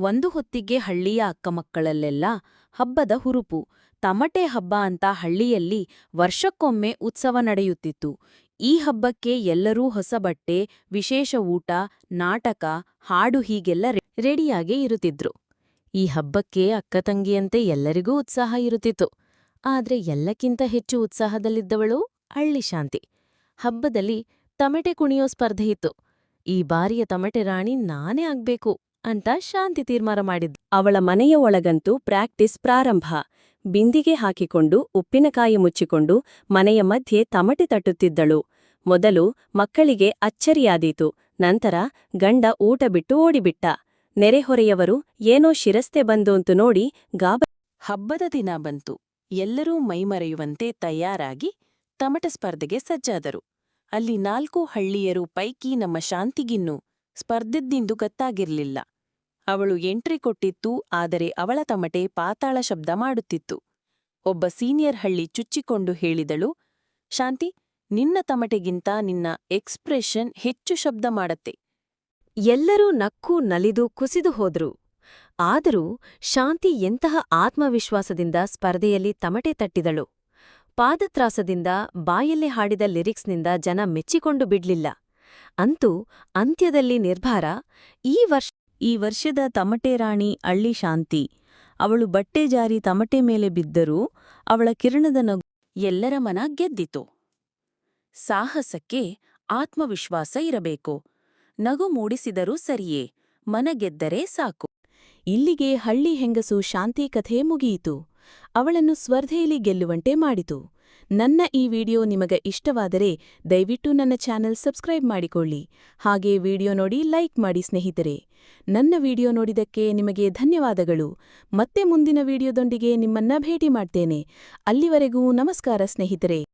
ಒಂದು ಹೊತ್ತಿಗೆ ಹಳ್ಳಿಯ ಅಕ್ಕಮಕ್ಕಳಲ್ಲೆಲ್ಲ ಹಬ್ಬದ ಹುರುಪು. ತಮಟೆ ಹಬ್ಬ ಅಂತ ಹಳ್ಳಿಯಲ್ಲಿ ವರ್ಷಕ್ಕೊಮ್ಮೆ ಉತ್ಸವ ನಡೆಯುತ್ತಿತ್ತು. ಈ ಹಬ್ಬಕ್ಕೆ ಎಲ್ಲರೂ ಹೊಸ ಬಟ್ಟೆ, ವಿಶೇಷ ಊಟ, ನಾಟಕ, ಹಾಡು ಹೀಗೆಲ್ಲ ರೆಡಿಯಾಗೇ ಇರುತ್ತಿದ್ರು. ಈ ಹಬ್ಬಕ್ಕೆ ಅಕ್ಕತಂಗಿಯಂತೆ ಎಲ್ಲರಿಗೂ ಉತ್ಸಾಹ ಇರುತ್ತಿತ್ತು. ಆದ್ರೆ ಎಲ್ಲಕ್ಕಿಂತ ಹೆಚ್ಚು ಉತ್ಸಾಹದಲ್ಲಿದ್ದವಳು ಅಳ್ಳಿ ಶಾಂತಿ. ಹಬ್ಬದಲ್ಲಿ ತಮಟೆ ಕುಣಿಯೋ ಸ್ಪರ್ಧೆ ಇತ್ತು. ಈ ಬಾರಿಯ ತಮಟೆ ರಾಣಿ ನಾನೇ ಆಗ್ಬೇಕು. ಅಂತ ಶಾಂತಿ ತೀರ್ಮಾನ ಮಾಡಿದ್. ಅವಳ ಮನೆಯ ಒಳಗಂತೂ ಪ್ರಾಕ್ಟೀಸ್ ಪ್ರಾರಂಭ. ಬಿಂದಿಗೆ ಹಾಕಿಕೊಂಡು, ಉಪ್ಪಿನಕಾಯಿ ಮುಚ್ಚಿಕೊಂಡು, ಮನೆಯ ಮಧ್ಯೆ ತಮಟೆ ತಟ್ಟುತ್ತಿದ್ದಳು. ಮೊದಲು ಮಕ್ಕಳಿಗೆ ಅಚ್ಚರಿಯಾದೀತು. ನಂತರ ಗಂಡ ಊಟ ಬಿಟ್ಟು ಓಡಿಬಿಟ್ಟ. ನೆರೆಹೊರೆಯವರು ಏನೋ ಶಿರಸ್ತೆ ಬಂದೋಂತು ನೋಡಿ ಗಾಬ ಹಬ್ಬದ ದಿನ ಬಂತು. ಎಲ್ಲರೂ ಮೈಮರೆಯುವಂತೆ ತಯಾರಾಗಿ ತಮಟ ಸ್ಪರ್ಧೆಗೆ ಸಜ್ಜಾದರು. ಅಲ್ಲಿ ನಾಲ್ಕು ಹಳ್ಳಿಯರು ಪೈಕಿ ನಮ್ಮ ಶಾಂತಿಗಿನ್ನೂ ಸ್ಪರ್ಧಿದ್ದಿಂದು ಗೊತ್ತಾಗಿರ್ಲಿಲ್ಲ. ಅವಳು ಎಂಟ್ರಿ ಕೊಟ್ಟಿತ್ತು, ಆದರೆ ಅವಳ ತಮಟೆ ಪಾತಾಳ ಶಬ್ದ ಮಾಡುತ್ತಿತ್ತು. ಒಬ್ಬ ಸೀನಿಯರ್ ಹಳ್ಳಿ ಚುಚ್ಚಿಕೊಂಡು ಹೇಳಿದಳು, ಶಾಂತಿ, ನಿನ್ನ ತಮಟೆಗಿಂತ ನಿನ್ನ ಎಕ್ಸ್ಪ್ರೆಷನ್ ಹೆಚ್ಚು ಶಬ್ದ ಮಾಡತ್ತೆ. ಎಲ್ಲರೂ ನಕ್ಕು ನಲಿದು ಕುಸಿದು ಹೋದ್ರು. ಆದರೂ ಶಾಂತಿ ಎಂತಹ ಆತ್ಮವಿಶ್ವಾಸದಿಂದ ಸ್ಪರ್ಧೆಯಲ್ಲಿ ತಮಟೆ ತಟ್ಟಿದಳು. ಪಾದತ್ರಾಸದಿಂದ ಬಾಯಲ್ಲಿ ಹಾಡಿದ ಲಿರಿಕ್ಸ್ನಿಂದ ಜನ ಮೆಚ್ಚಿಕೊಂಡು ಬಿಡ್ಲಿಲ್ಲ. ಅಂತೂ ಅಂತ್ಯದಲ್ಲಿ ನಿರ್ಭಾರ, ಈ ವರ್ಷ ಈ ವರ್ಷದ ತಮಟೆ ರಾಣಿ ಅಳ್ಳಿ ಶಾಂತಿ. ಅವಳು ಬಟ್ಟೆ ಜಾರಿ ತಮಟೆ ಮೇಲೆ ಬಿದ್ದರೂ ಅವಳ ಕಿರಣದ ನಗು ಎಲ್ಲರ ಮನ ಗೆದ್ದಿತು. ಸಾಹಸಕ್ಕೆ ಆತ್ಮವಿಶ್ವಾಸ ಇರಬೇಕು. ನಗು ಮೂಡಿಸಿದರೂ ಸರಿಯೇ, ಮನ ಗೆದ್ದರೆ ಸಾಕು. ಇಲ್ಲಿಗೆ ಹಳ್ಳಿ ಹೆಂಗಸು ಶಾಂತಿ ಕಥೆ ಮುಗಿಯಿತು. ಅವಳನ್ನು ಸ್ಪರ್ಧೆಯಲ್ಲಿ ಗೆಲ್ಲುವಂತೆ ಮಾಡಿತು. ನನ್ನ ಈ ವಿಡಿಯೋ ನಿಮಗೆ ಇಷ್ಟವಾದರೆ ದಯವಿಟ್ಟು ನನ್ನ ಚಾನೆಲ್ ಸಬ್ಸ್ಕ್ರೈಬ್ ಮಾಡಿಕೊಳ್ಳಿ. ಹಾಗೆ ವಿಡಿಯೋ ನೋಡಿ ಲೈಕ್ ಮಾಡಿ ಸ್ನೇಹಿತರೆ. ನನ್ನ ವಿಡಿಯೋ ನೋಡಿದಕ್ಕೆ ನಿಮಗೆ ಧನ್ಯವಾದಗಳು. ಮತ್ತೆ ಮುಂದಿನ ವಿಡಿಯೋದೊಂದಿಗೆ ನಿಮ್ಮನ್ನ ಭೇಟಿ ಮಾಡ್ತೇನೆ. ಅಲ್ಲಿವರೆಗೂ ನಮಸ್ಕಾರ ಸ್ನೇಹಿತರೆ.